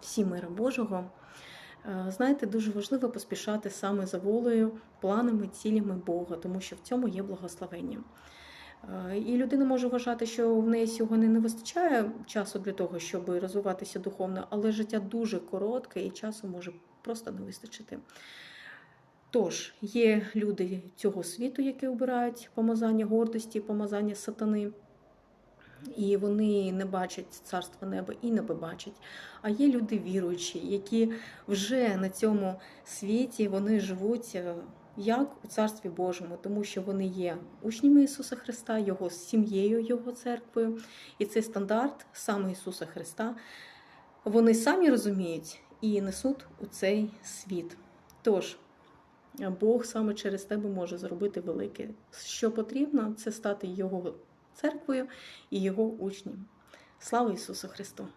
всім мира Божого. Е, Знаєте, дуже важливо поспішати саме за волею, планами, цілями Бога, тому що в цьому є благословення. Е, І людина може вважати, що в неї сьогодні не вистачає часу для того, щоб розвиватися духовно, але життя дуже коротке і часу може просто не вистачити. Тож, є люди цього світу, які обирають помазання гордості, помазання сатани, і вони не бачать царства неба і не побачать. А є люди віруючі, які вже на цьому світі вони живуть е, як у Царстві Божому, тому що вони є учнями Ісуса Христа, Його сім'єю, Його церквою. І цей стандарт саме Ісуса Христа вони самі розуміють і несуть у цей світ. Тож, Бог саме через тебе може зробити велике. Що потрібно, це стати Його церквою і Його учнів. Слава Ісусу Христу!